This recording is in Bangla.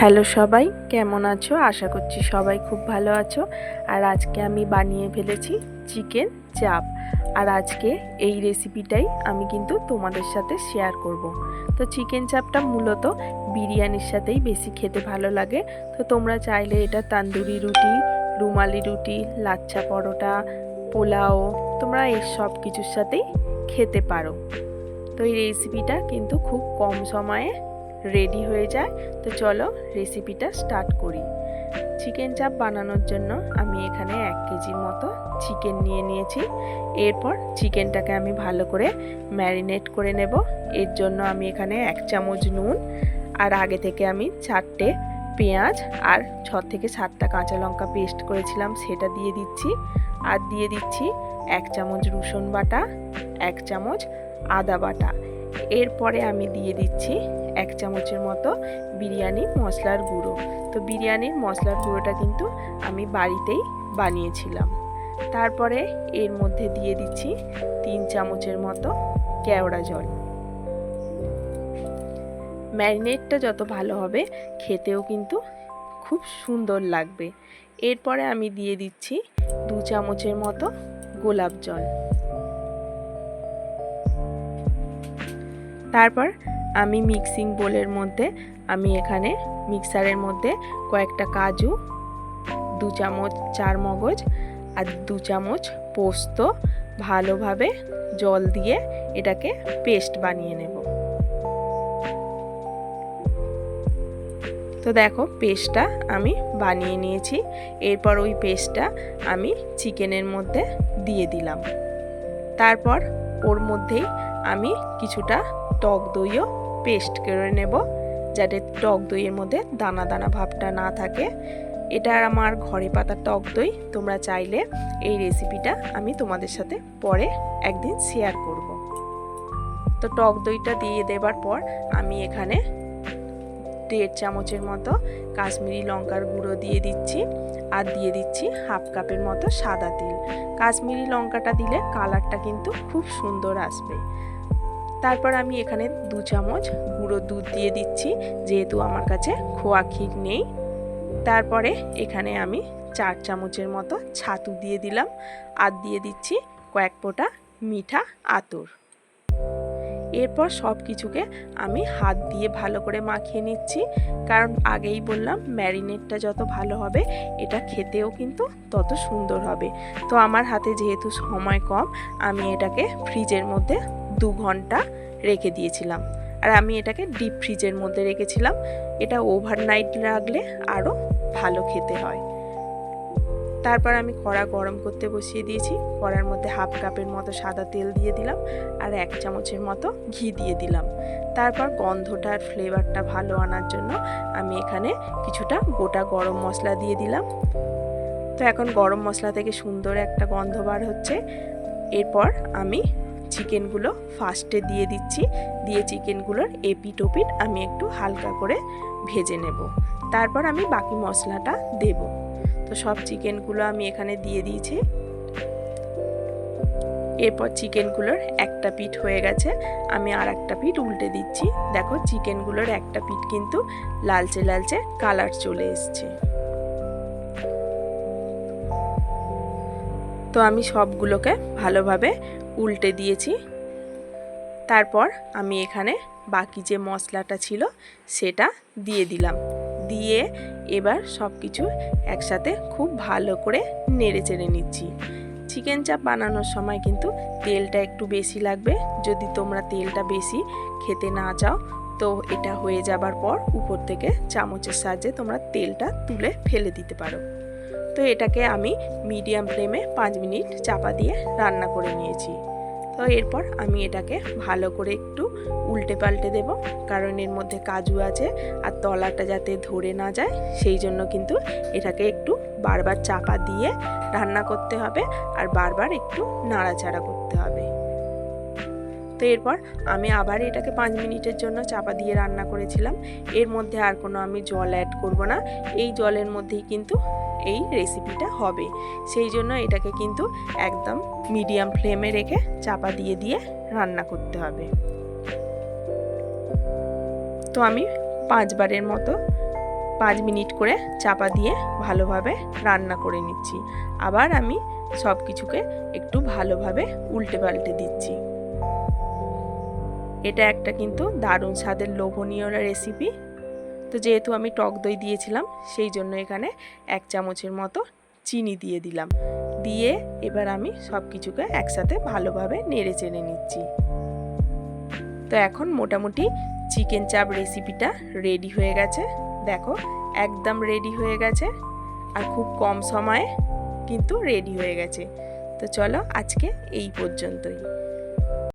হ্যালো সবাই, কেমন আছো? আশা করছি সবাই খুব ভালো আছো। আর আজকে আমি বানিয়ে ফেলেছি চিকেন চাপ। আর আজকে এই রেসিপিটাই আমি কিন্তু তোমাদের সাথে শেয়ার করব। তো চিকেন চাপটা মূলত বিরিয়ানির সাথেই বেশি খেতে ভালো লাগে। তো তোমরা চাইলে এটা তান্দুরি রুটি, রুমালি রুটি, লাচ্ছা পরোটা, পোলাও, তোমরা এই সব কিছুর সাথেই খেতে পারো। তো এই রেসিপিটা কিন্তু খুব কম সময়ে রেডি হয়ে যায়, তো চলো রেসিপিটা স্টার্ট করি। চিকেন চাপ বানানোর জন্য আমি এখানে এক কেজির মতো চিকেন নিয়ে নিয়েছি। এরপর চিকেনটাকে আমি ভালো করে ম্যারিনেট করে নেব। এর জন্য আমি এখানে এক চামচ নুন, আর আগে থেকে আমি চারটে পেঁয়াজ আর ছ থেকে সাতটা কাঁচা লঙ্কা পেস্ট করেছিলাম, সেটা দিয়ে দিচ্ছি। আর দিয়ে দিচ্ছি এক চামচ রসুন বাটা, এক চামচ আদা বাটা। এরপরে আমি দিয়ে দিচ্ছি এক চামচের মতো বিরিয়ানি মশলার গুঁড়ো। তো বিরিয়ানির মশলার গুঁড়োটা কিন্তু আমি বাড়িতেই বানিয়েছিলাম। তারপরে এর মধ্যে দিয়ে দিচ্ছি তিন চামচের মতো কেওড়া জল। ম্যারিনেটটা যত ভালো হবে, খেতেও কিন্তু খুব সুন্দর লাগবে। এরপরে আমি দিয়ে দিচ্ছি দু চামচের মতো গোলাপ জল। তারপর আমি মিক্সিং বোলের মধ্যে, আমি এখানে মিক্সারের মধ্যে কয়েকটা কাজু, দু চামচ, চার মগজ আর দু চামচ পোস্ত ভালোভাবে জল দিয়ে এটাকে পেস্ট বানিয়ে নেব। তো দেখো পেস্টটা আমি বানিয়ে নিয়েছি। এরপর ওই পেস্টটা আমি চিকেনের মধ্যে দিয়ে দিলাম। তারপর ওর মধ্যেই আমি কিছুটা টক দইও পেস্ট করে নেব, যাতে টক দইয়ের মধ্যে দানা দানা ভাবটা না থাকে। এটা আমার ঘরে পাতা টক দই, তোমরা চাইলে এই রেসিপিটা আমি তোমাদের সাথে পরে একদিন শেয়ার করব। তো টক দইটা দিয়ে দেবার পর আমি এখানে দেড় চামচের মতো কাশ্মীরি লঙ্কার গুঁড়ো দিয়ে দিচ্ছি, আর দিয়ে দিচ্ছি হাফ কাপের মতো সাদা তেল। কাশ্মীরি লঙ্কাটা দিলে কালারটা কিন্তু খুব সুন্দর আসবে। তারপর আমি এখানে দু চামচ গুঁড়ো দুধ দিয়ে দিচ্ছি, যেহেতু আমার কাছে খোয়া ক্ষীর নেই। তারপরে এখানে আমি চার চামচের মতো ছাতু দিয়ে দিলাম, আর দিয়ে দিচ্ছি কয়েক ফোঁটা মিঠা আতর। এরপর সব কিছুকে আমি হাত দিয়ে ভালো করে মাখিয়ে নিচ্ছি, কারণ আগেই বললাম ম্যারিনেটটা যত ভালো হবে, এটা খেতেও কিন্তু তত সুন্দর হবে। তো আমার হাতে যেহেতু সময় কম, আমি এটাকে ফ্রিজের মধ্যে দু ঘণ্টা রেখে দিয়েছিলাম। আর আমি এটাকে ডিপ ফ্রিজের মধ্যে রেখেছিলাম। এটা ওভারনাইট রাখলে আরও ভালো খেতে হয়। তারপর আমি কড়া গরম করতে বসিয়ে দিয়েছি। কড়ার মধ্যে হাফ কাপের মতো সাদা তেল দিয়ে দিলাম আর এক চামচের মতো ঘি দিয়ে দিলাম। তারপর গন্ধটা আর ফ্লেভারটা ভালো আনার জন্য আমি এখানে কিছুটা গোটা গরম মশলা দিয়ে দিলাম। তো এখন গরম মশলা থেকে সুন্দর একটা গন্ধ বার হচ্ছে। এরপর আমি চিকেনগুলো ফার্স্টে দিয়ে দিচ্ছি। দিয়ে চিকেনগুলোর এপিট ওপিট আমি একটু হালকা করে ভেজে নেব। তারপর আমি বাকি মশলাটা দেব। তো সব চিকেনগুলো আমি এখানে দিয়ে দিয়েছি। এরপর চিকেনগুলোর একটা পিঠ হয়ে গেছে। আমি আর একটা পিঠ উল্টে দিচ্ছি। দেখো চিকেনগুলোর একটা পিঠ কিন্তু লালচে লালচে কালার চলে এসছে। তো আমি সবগুলোকে ভালোভাবে উল্টে দিয়েছি। তারপর আমি এখানে বাকি যে মশলাটা ছিল সেটা দিয়ে দিলাম। দিয়ে এবার সব কিছু একসাথে খুব ভালো করে নেড়ে চেড়ে নিচ্ছি। চিকেন চাপ বানানোর সময় কিন্তু তেলটা একটু বেশি লাগবে। যদি তোমরা তেলটা বেশি খেতে না চাও, তো এটা হয়ে যাবার পর উপর থেকে চামচের সাহায্যে তোমরা তেলটা তুলে ফেলে দিতে পারো। তো এটাকে আমি মিডিয়াম ফ্লেমে পাঁচ মিনিট চাপা দিয়ে রান্না করে নিয়েছি। তো এরপর আমি এটাকে ভালো করে একটু উল্টে পাল্টে দেব, কারণ এর মধ্যে কাজু আছে আর তলাটা যাতে ধরে না যায়, সেই জন্য কিন্তু এটাকে একটু বারবার চাপা দিয়ে রান্না করতে হবে আর বারবার একটু নাড়াচাড়া করতে হবে। তো এরপর আমি আবার এটাকে পাঁচ মিনিটের জন্য চাপা দিয়ে রান্না করেছিলাম। এর মধ্যে আর কোনো আমি জল অ্যাড করব না। এই জলের মধ্যেই কিন্তু এই রেসিপিটা হবে। সেই জন্য এটাকে কিন্তু একদম মিডিয়াম ফ্লেমে রেখে চাপা দিয়ে দিয়ে রান্না করতে হবে। তো আমি পাঁচবারের মতো পাঁচ মিনিট করে চাপা দিয়ে ভালোভাবে রান্না করে নিচ্ছি। আবার আমি সব কিছুকে একটু ভালোভাবে উল্টে পাল্টে দিচ্ছি। এটা একটা কিন্তু দারুণ স্বাদের লোভনীয় রেসিপি তো যেহেতু আমি টক দই দিয়েছিলাম, সেই জন্য এখানে এক চামচের মতো চিনি দিয়ে দিলাম। দিয়ে এবার আমি সব কিছুকে একসাথে ভালোভাবে নেড়ে চেড়ে নিচ্ছি। তো এখন মোটামুটি চিকেন চাপ রেসিপিটা রেডি হয়ে গেছে। দেখো, একদম রেডি হয়ে গেছে আর খুব কম সময়ে কিন্তু রেডি হয়ে গেছে। তো চলো আজকে এই পর্যন্তই।